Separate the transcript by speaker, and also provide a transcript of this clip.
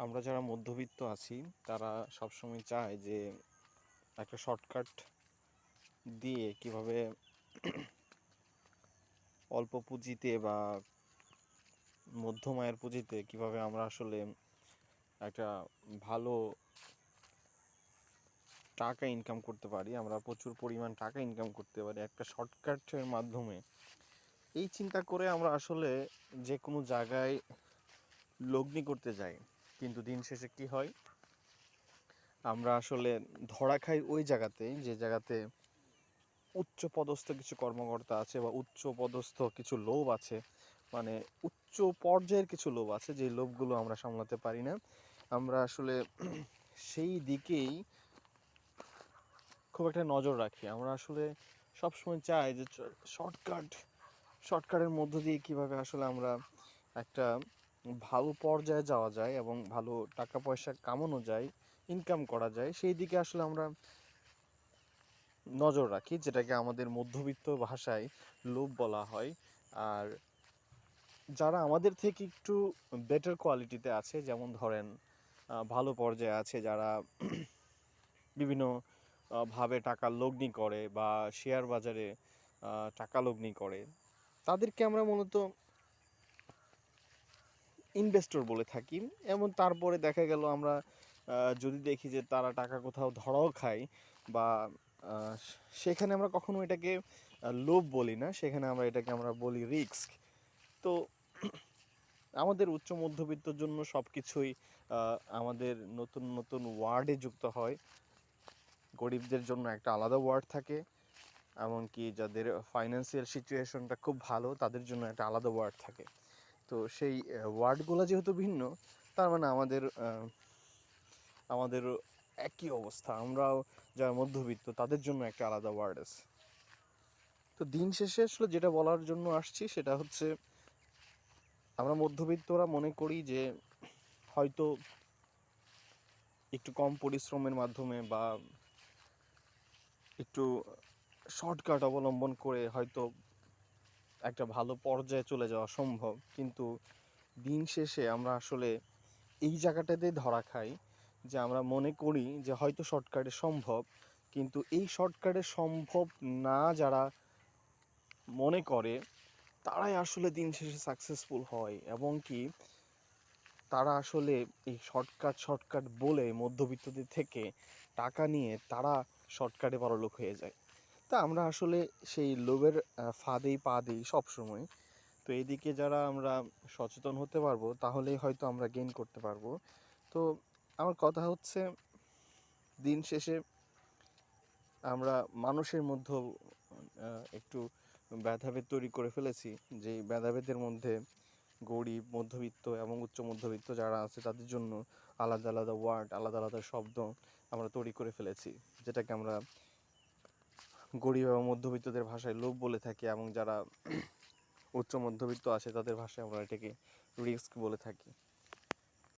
Speaker 1: আমরা যারা মধ্যবিত্ত আছি, তারা সবসময় চায় যে একটা শর্টকাট দিয়ে কীভাবে অল্প পুঁজিতে বা মধ্যম আয়ের পুঁজিতে কীভাবে আমরা আসলে একটা ভালো টাকা ইনকাম করতে পারি, আমরা প্রচুর পরিমাণ টাকা ইনকাম করতে পারি। একটা শর্টকাটের মাধ্যমে এই চিন্তা করে আমরা আসলে যে কোনো জায়গায় লগ্নি করতে যাই। কিন্তু দিন শেষে কি হয়? আমরা আসলে ধরা খাই ওই জায়গাতে, যে জায়গাতে উচ্চ পদস্থ কিছু কর্মকর্তা আছে বা উচ্চ পদস্থ কিছু লোভ আছে মানে উচ্চ পর্যায়ের কিছু লোভ আছে যে লোভগুলো আমরা সামলাতে পারি না। আমরা আসলে সেই দিকেই খুব একটা নজর রাখি। আমরা আসলে সবসময় চাই যে শর্টকাট, শর্টকাটের মধ্য দিয়ে কীভাবে আসলে আমরা একটা ভালো পর্যায়ে যাওয়া যায় এবং ভালো টাকা পয়সা কামানো যায় ইনকাম করা যায়, সেই দিকে আসলে আমরা নজর রাখি, যেটাকে আমাদের মধ্যবিত্ত ভাষায় লোভ বলা হয়। আর যারা আমাদের থেকে একটু বেটার কোয়ালিটিতে আছে, যেমন ধরেন ভালো পর্যায়ে আছে, যারা বিভিন্ন ভাবে টাকা লগ্নি করে বা শেয়ার বাজারে টাকা লগ্নি করে, তাদেরকে আমরা মূলত ইনভেস্টর বলে থাকি। এবং তারপরে দেখা গেল আমরা যদি দেখি যে তারা টাকা কোথাও ধরাও খায় বা সেখানে আমরা কখনো এটাকে লোভ বলি না। সেখানে আমরা এটাকে আমরা বলি রিস্ক তো আমাদের উচ্চ মধ্যবিত্তর জন্য সব কিছুই আমাদের নতুন নতুন ওয়ার্ডে যুক্ত হয়। গরিবদের জন্য একটা আলাদা ওয়ার্ড থাকে। এমনকি যাদের ফাইন্যান্সিয়াল সিচুয়েশনটা খুব ভালো, তাদের জন্য একটা আলাদা ওয়ার্ড থাকে। তো সেই ওয়ার্ডগুলো যেহেতু ভিন্ন, তার মানে আমাদের আমাদের একই অবস্থা। আমরাও যারা মধ্যবিত্ত, তাদের জন্য একটা আলাদা ওয়ার্ড আছে। তো দিন শেষে আসলে যেটা বলার জন্য আসছি, সেটা হচ্ছে, আমরা মধ্যবিত্তরা মনে করি যে, হয়তো একটু কম পরিশ্রমের মাধ্যমে বা একটু শর্টকাট অবলম্বন করে হয়তো একটা ভালো পর্যায়ে চলে যাওয়া সম্ভব। কিন্তু দিন শেষে আমরা আসলে এই জায়গাটাতে ধরা খাই যে আমরা মনে করি যে হয়তো শর্টকাটে সম্ভব, কিন্তু এই শর্টকাটে সম্ভব না যারা মনে করে, তারাই আসলে দিন শেষে সাকসেসফুল হয়। এবং কি তারা আসলে এই শর্টকাট শর্টকাট বলে মধ্যবিত্তদের থেকে টাকা নিয়ে তারা শর্টকাটে বড়লোক হয়ে যায়। তা আমরা আসলে সেই লোভের ফাঁদেই পা দিই সবসময়। তো এইদিকে যারা আমরা সচেতন হতে পারব, তাহলেই হয়তো আমরা গেইন করতে পারব। তো আমার কথা হচ্ছে, দিন শেষে আমরা মানুষের মধ্যে একটু ভেদাভেদ তৈরি করে ফেলেছি যে ভেদাভেদের মধ্যে গরিব, মধ্যবিত্ত এবং উচ্চ মধ্যবিত্ত যারা আছে, তাদের জন্য আলাদা আলাদা ওয়ার্ড আলাদা আলাদা শব্দ আমরা তৈরি করে ফেলেছি। যেটাকে আমরা গরিব এবং মধ্যবিত্তদের ভাষায় লোভ বলে থাকি এবং যারা উচ্চ মধ্যবিত্ত আছে তাদের ভাষায় আমরা এটাকে রিস্ক বলে থাকি।